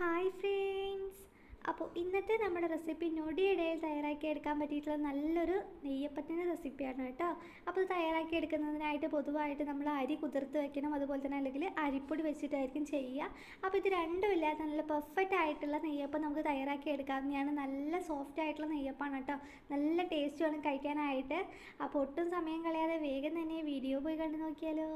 Hi friends അപ്പോൾ ഇന്നത്തെ നമ്മുടെ റെസിപ്പി നൊടിയിടയിൽ തയ്യാറാക്കി എടുക്കാൻ പറ്റിയിട്ടുള്ള നല്ലൊരു നെയ്യപ്പത്തിന്റെ റെസിപ്പിയാണ് കേട്ടോ. അപ്പോൾ തയ്യാറാക്കി എടുക്കുന്നതിനായിട്ട് പൊതുവായിട്ട് നമ്മൾ അരി കുതിർത്ത് വെക്കണം. അതുപോലെ തന്നെ അല്ലെങ്കിൽ അരിപ്പൊടി വെച്ചിട്ടായിരിക്കും ചെയ്യുക. അപ്പോൾ ഇത് രണ്ടും ഇല്ലാതെ നല്ല പെർഫെക്റ്റ് ആയിട്ടുള്ള നെയ്യപ്പം നമുക്ക് തയ്യാറാക്കി എടുക്കാവുന്നതാണ്. നല്ല സോഫ്റ്റ് ആയിട്ടുള്ള നെയ്യപ്പാണ് കേട്ടോ. നല്ല ടേസ്റ്റ് വേണം കഴിക്കാനായിട്ട്. അപ്പോൾ ഒട്ടും സമയം കളയാതെ വേഗം തന്നെ വീഡിയോ പോയി കണ്ടു നോക്കിയാലോ.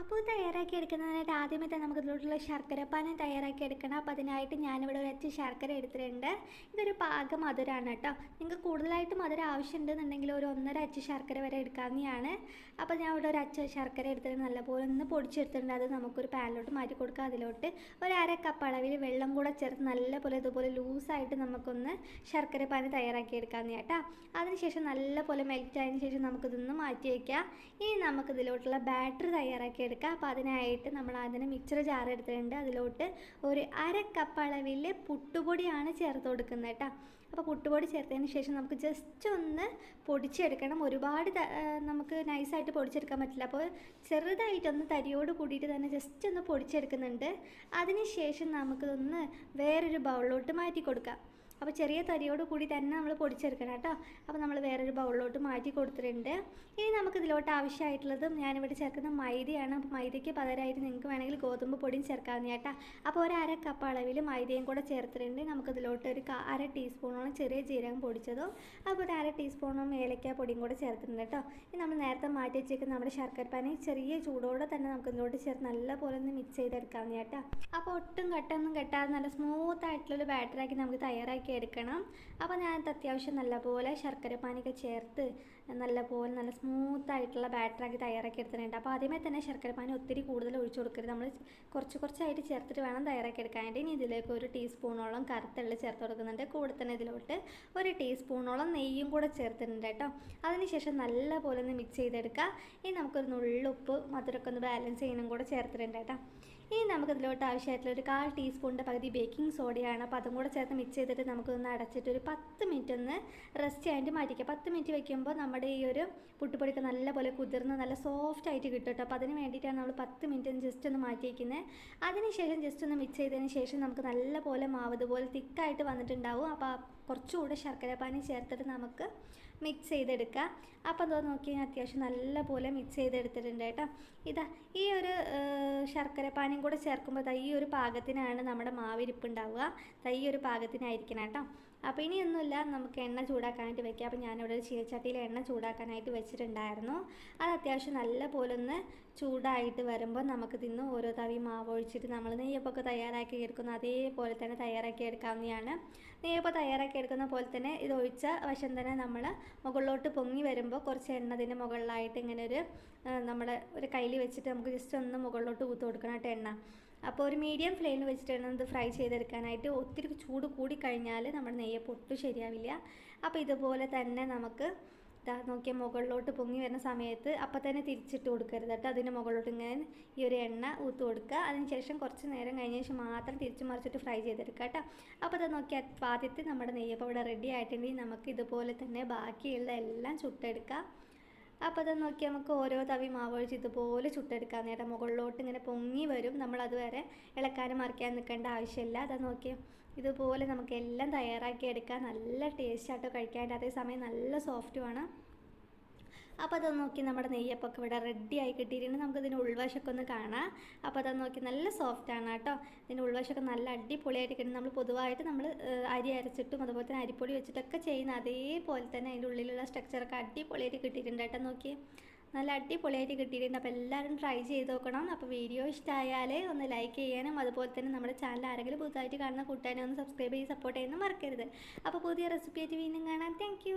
അപ്പോൾ തയ്യാറാക്കി എടുക്കുന്നതിനായിട്ട് ആദ്യമേ തന്നെ നമുക്ക് ഇതിലോട്ടുള്ള ശർക്കരപ്പാനം തയ്യാറാക്കി എടുക്കണം. അപ്പോൾ അതിനായിട്ട് ഞാനിവിടെ ഒരു അച്ച് ശർക്കര എടുത്തിട്ടുണ്ട്. ഇതൊരു പാക മധുരമാണ് കേട്ടോ. നിങ്ങൾക്ക് കൂടുതലായിട്ട് മധുരം ആവശ്യമുണ്ടെന്നുണ്ടെങ്കിൽ ഒരു ഒന്നര അച്ച് ശർക്കര വരെ എടുക്കാവുന്നതാണ്. അപ്പോൾ ഞാൻ ഇവിടെ ഒരു അച്ച് ശർക്കര എടുത്തിട്ട് നല്ലപോലെ ഒന്ന് പൊടിച്ചെടുത്തിട്ടുണ്ട്. അത് നമുക്കൊരു പാനിലോട്ട് മാറ്റി കൊടുക്കാം. അതിലോട്ട് ഒരു അര കപ്പ് അളവിൽ വെള്ളം കൂടെ ചേർത്ത് നല്ലപോലെ ഇതുപോലെ ലൂസായിട്ട് നമുക്കൊന്ന് ശർക്കര പാനി തയ്യാറാക്കി എടുക്കാവുന്ന കേട്ടോ. അതിനുശേഷം നല്ലപോലെ മെൽറ്റ് ആയതിനു ശേഷം നമുക്കിതൊന്ന് മാറ്റി വയ്ക്കാം ഇനി നമുക്കിതിലോട്ടുള്ള ബാറ്ററി തയ്യാറാക്കി എടുക്കാം അപ്പോൾ അതിനായിട്ട് നമ്മൾ അതിന് മിക്സർ ജാർ എടുത്തിട്ടുണ്ട്. അതിലോട്ട് ഒരു അര കപ്പ് അളവിൽ പുട്ടുപൊടിയാണ് ചേർത്ത് കൊടുക്കുന്നത് കേട്ടോ. അപ്പോൾ പുട്ടുപൊടി ചേർത്തതിന് ശേഷം നമുക്ക് ജസ്റ്റ് ഒന്ന് പൊടിച്ചെടുക്കണം. ഒരുപാട് നമുക്ക് നൈസായിട്ട് പൊടിച്ചെടുക്കാൻ പറ്റില്ല. അപ്പോൾ ചെറുതായിട്ടൊന്ന് തരിയോട് കൂടിയിട്ട് തന്നെ ജസ്റ്റ് ഒന്ന് പൊടിച്ചെടുക്കുന്നുണ്ട്. അതിന് ശേഷം നമുക്കിതൊന്ന് വേറൊരു ബൗളിലോട്ട് മാറ്റി കൊടുക്കാം. അപ്പോൾ ചെറിയ തരിയോട് കൂടി തന്നെ നമ്മൾ പൊടിച്ചെടുക്കണം കേട്ടോ. അപ്പോൾ നമ്മൾ വേറൊരു ബൗളിലോട്ട് മാറ്റി കൊടുത്തിട്ടുണ്ട്. ഇനി നമുക്ക് ഇതിലോട്ട് ആവശ്യമായിട്ടുള്ളത് ഞാനിവിടെ ചേർക്കുന്ന മൈദയാണ്. അപ്പോൾ മൈദയ്ക്ക് പകരമായിട്ട് നിങ്ങൾക്ക് വേണമെങ്കിൽ ഗോതമ്പ് പൊടിയും ചേർക്കാവുന്ന കേട്ടോ. അപ്പോൾ ഒരു അര കപ്പ് അളവിൽ മൈദയും കൂടെ ചേർത്തിട്ടുണ്ട്. നമുക്ക് നമുക്കിതിലോട്ട് ഒരു അര ടീസ്പൂണോളം ചെറിയ ജീരകം പൊടിച്ചതും അപ്പോൾ ഒരു അര ടീസ്പൂണോളം ഏലക്ക പൊടിയും കൂടെ ചേർത്തിട്ടുണ്ട് കേട്ടോ. ഇനി നമ്മൾ നേരത്തെ മാറ്റി വെച്ചേക്കുന്ന നമ്മുടെ ശർക്കര പനി ചെറിയ ചൂടോടെ തന്നെ നമുക്ക് ഇതിലോട്ട് ചേർത്ത് നല്ലപോലെ ഒന്ന് മിക്സ് ചെയ്തെടുക്കാവുന്ന കേട്ടോ. അപ്പോൾ ഒട്ടും കട്ടൊന്നും കെട്ടാതെ നല്ല സ്മൂത്ത് ആയിട്ടുള്ളൊരു ബാറ്ററാക്കി നമുക്ക് തയ്യാറാക്കി എടുക്കണം. അപ്പോൾ ഞാൻ അത്യാവശ്യം നല്ലപോലെ ശർക്കര പാനിയൊക്കെ ചേർത്ത് നല്ലപോലെ നല്ല സ്മൂത്ത് ആയിട്ടുള്ള ബാറ്ററാക്കി തയ്യാറാക്കി എടുത്തിട്ടുണ്ട്. അപ്പോൾ ആദ്യമേ തന്നെ ശർക്കര പാനി ഒത്തിരി കൂടുതൽ ഒഴിച്ചു കൊടുക്കരുത്. നമ്മൾ കുറച്ച് കുറച്ചായിട്ട് ചേർത്തിട്ട് വേണം തയ്യാറാക്കി എടുക്കാനായിട്ട് ഇനി ഇതിലേക്ക് ഒരു ടീസ്പൂണോളം കറുത്തുള്ളി ചേർത്ത് കൊടുക്കുന്നുണ്ട്. കൂടെ തന്നെ ഇതിലോട്ട് ഒരു ടീസ്പൂണോളം നെയ്യും കൂടെ ചേർത്തിട്ടുണ്ട് കേട്ടോ. അതിനുശേഷം നല്ലപോലെ ഒന്ന് മിക്സ് ചെയ്തെടുക്കുക. ഇനി നമുക്കൊരു നുള്ളുപ്പ് മധുരമൊക്കെ ഒന്ന് ബാലൻസ് ചെയ്യാനും കൂടെ ചേർത്തിട്ടുണ്ട് കേട്ടോ. ഇനി നമുക്ക് ഇതിലോട്ട് ആവശ്യമായിട്ടുള്ള ഒരു കാൽ ടീസ്പൂണിന്റെ പകുതി ബേക്കിംഗ് സോഡയാണ് അപ്പോൾ അതും കൂടെ ചേർത്ത് മിക്സ് ചെയ്തിട്ട് നമുക്കൊന്ന് അടച്ചിട്ട് ഒരു പത്ത് മിനിറ്റ് ഒന്ന് റെസ്റ്റ് ചെയ്യാനായിട്ട് മാറ്റിക്കുക പത്ത് മിനിറ്റ് വെക്കുമ്പോൾ നമ്മുടെ ഈ ഒരു പുട്ടുപൊടിയൊക്കെ നല്ലപോലെ കുതിർന്ന് നല്ല സോഫ്റ്റ് ആയിട്ട് കിട്ടും കേട്ടോ. അപ്പോൾ അതിന് വേണ്ടിയിട്ടാണ് നമ്മൾ പത്ത് മിനിറ്റ് ജസ്റ്റ് ഒന്ന് മാറ്റിയിരിക്കുന്നത് അതിനുശേഷം ജസ്റ്റ് ഒന്ന് മിക്സ് ചെയ്തതിന് ശേഷം നമുക്ക് നല്ലപോലെ മാവ് ഇതുപോലെ തിക്കായിട്ട് വന്നിട്ടുണ്ടാവും. അപ്പോൾ കുറച്ചുകൂടെ ശർക്കര പാനി ചേർത്തിട്ട് നമുക്ക് മിക്സ് ചെയ്തെടുക്കാം. അപ്പോൾ എന്തോ നോക്കി അത്യാവശ്യം നല്ലപോലെ മിക്സ് ചെയ്തെടുത്തിട്ടുണ്ട് കേട്ടോ. ഇതാ ഈ ഒരു ശർക്കര പാനിയും കൂടെ ചേർക്കുമ്പോൾ ഈ ഒരു പാകത്തിനാണ് നമ്മുടെ മാവിരിപ്പ് ഉണ്ടാവുക. ഈ ഒരു പാകത്തിനായിരിക്കണം കേട്ടോ. അപ്പോൾ ഇനിയൊന്നുമില്ല നമുക്ക് എണ്ണ ചൂടാക്കാനായിട്ട് വെക്കാം. അപ്പോൾ ഞാനിവിടെ ഒരു ചീനച്ചട്ടിയിൽ എണ്ണ ചൂടാക്കാനായിട്ട് വെച്ചിട്ടുണ്ടായിരുന്നു. അത് അത്യാവശ്യം നല്ല പോലെ ഒന്ന് ചൂടായിട്ട് വരുമ്പോൾ നമുക്ക് തിന്ന് ഓരോ തവി മാവ് ഒഴിച്ചിട്ട് നമ്മൾ നെയ്യപ്പൊക്കെ തയ്യാറാക്കി എടുക്കുന്ന അതേപോലെ തന്നെ തയ്യാറാക്കി എടുക്കാവുന്നതാണ്. നെയ്യപ്പം തയ്യാറാക്കി എടുക്കുന്ന പോലെ തന്നെ ഇത് ഒഴിച്ച വശം തന്നെ നമ്മൾ മുകളിലോട്ട് പൊങ്ങി വരുമ്പോൾ കുറച്ച് എണ്ണ ഇതിന്റെ മുകളിലായിട്ട് ഇങ്ങനെ ഒരു നമ്മുടെ ഒരു കയ്യിൽ വെച്ചിട്ട് നമുക്ക് ജസ്റ്റ് ഒന്ന് മുകളിലോട്ട് ഊത്ത് കൊടുക്കണം കേട്ടോ എണ്ണ. അപ്പോൾ ഒരു മീഡിയം ഫ്ലെയിമിൽ വെച്ചിട്ടാണ് ഇത് ഫ്രൈ ചെയ്തെടുക്കാനായിട്ട് ഒത്തിരി ചൂട് കൂടിക്കഴിഞ്ഞാൽ നമ്മുടെ നെയ്യപ്പം ഒട്ടും ശരിയാവില്ല. അപ്പോൾ ഇതുപോലെ തന്നെ നമുക്ക് ഇതാ നോക്കിയാൽ മുകളിലോട്ട് പൊങ്ങി വരുന്ന സമയത്ത് അപ്പം തന്നെ തിരിച്ചിട്ട് കൊടുക്കരുത് കേട്ടോ. അതിന്റെ മുകളിലോട്ട് ഇങ്ങനെ ഈ ഒരു എണ്ണ ഊത്ത് കൊടുക്കുക. അതിനുശേഷം കുറച്ച് നേരം കഴിഞ്ഞ ശേഷം മാത്രം തിരിച്ച് മറിച്ചിട്ട് ഫ്രൈ ചെയ്തെടുക്കുക കേട്ടോ. അപ്പോൾ അത് നോക്കിയാൽ ആദ്യത്തെ നമ്മുടെ നെയ്യപ്പം ഇവിടെ റെഡി ആയിട്ടുണ്ടെങ്കിൽ നമുക്ക് ഇതുപോലെ തന്നെ ബാക്കിയുള്ള എല്ലാം ചുട്ടെടുക്കാം. അപ്പോൾ അത് നോക്കി നമുക്ക് ഓരോ തവി മാവ് ഒഴിച്ച് ഇതുപോലെ ചുട്ടെടുക്കാം. നേരം മുകളിലോട്ട് ഇങ്ങനെ പൊങ്ങി വരും. നമ്മൾ അതുവരെ ഇളക്കാനും മറിക്കാൻ നിൽക്കേണ്ട ആവശ്യമില്ല. അത് നോക്കി ഇതുപോലെ നമുക്ക് എല്ലാം തയ്യാറാക്കി എടുക്കാം. നല്ല ടേസ്റ്റ് ആട്ടോ കഴിക്കാൻ. അതേസമയം നല്ല സോഫ്റ്റുമാണ് അപ്പോൾ അത് നോക്കി നമ്മുടെ നെയ്യപ്പൊക്കെ ഇവിടെ റെഡി ആയി കിട്ടിയിട്ടുണ്ട്. നമുക്ക് ഇതിന്റെ ഉൾവശമൊക്കെ ഒന്ന് കാണാം. അപ്പോൾ അത് നോക്കി നല്ല സോഫ്റ്റ് ആണ് കേട്ടോ. ഇതിന്റെ ഉൾവശമൊക്കെ നല്ല അടിപൊളിയായിട്ട് കിട്ടും. നമ്മൾ പൊതുവായിട്ട് നമ്മൾ അരി അരച്ചിട്ടും അതുപോലെ തന്നെ അരിപ്പൊടി വെച്ചിട്ടൊക്കെ ചെയ്യുന്ന അതേപോലെ തന്നെ അതിന്റെ ഉള്ളിലുള്ള സ്ട്രക്ചറൊക്കെ അടിപൊളിയായിട്ട് കിട്ടിയിട്ടുണ്ട് കേട്ടോ. നോക്കി നല്ല അടിപൊളിയായിട്ട് കിട്ടിയിട്ടുണ്ട്. അപ്പോൾ എല്ലാവരും ട്രൈ ചെയ്ത് നോക്കണം. അപ്പോൾ വീഡിയോ ഇഷ്ടമായാൽ ഒന്ന് ലൈക്ക് ചെയ്യാനും അതുപോലെ തന്നെ നമ്മുടെ ചാനൽ ആരെങ്കിലും പുതുതായിട്ട് കാണുന്ന കൂട്ടുകാരെ ഒന്ന് സബ്സ്ക്രൈബ് ചെയ്ത് സപ്പോർട്ട് ചെയ്യുന്നതും മറക്കരുത്. അപ്പോൾ പുതിയ റെസിപ്പി ആയിട്ട് വീണ്ടും കാണാം. താങ്ക്